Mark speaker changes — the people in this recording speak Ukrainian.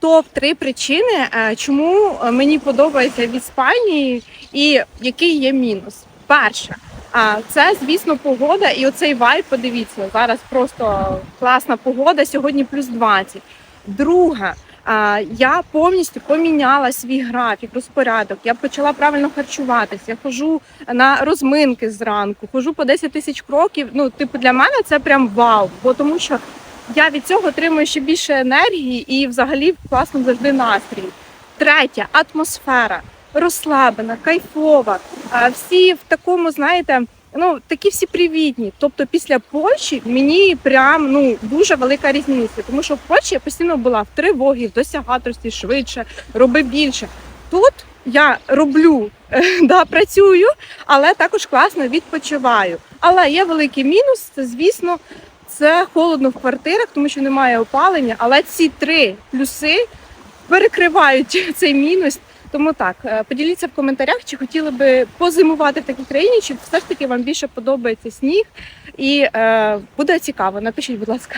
Speaker 1: топ 3 причини, е, чому е, мені подобається в Іспанії і який є мінус. Перше, це звісно погода, і оцей вайб. Подивіться, зараз просто класна погода. Сьогодні плюс 20. Друге, я повністю поміняла свій графік, розпорядок. Я почала правильно харчуватися. Я хожу на розминки зранку, хожу по 10 тисяч кроків. Ну, типу, для мене це прям вау, бо тому що я від цього отримую ще більше енергії і взагалі класно завжди настрій. Третє атмосфера розслаблена, кайфова. Всі в такому, знаєте, ну такі всі привітні. Тобто, після Польщі мені прям ну дуже велика різниця, тому що в Польщі я постійно була в тривогі, в досягаторстві, швидше, роби більше. Тут я роблю, да, працюю, але також класно відпочиваю. Але є великий мінус, це звісно. Це холодно в квартирах, тому що немає опалення. Але ці три плюси перекривають цей мінус. Тому так, е, поділіться в коментарях, чи хотіли би позимувати в такій країні, чи все ж таки вам більше подобається сніг, і е, буде цікаво. Напишіть, будь ласка.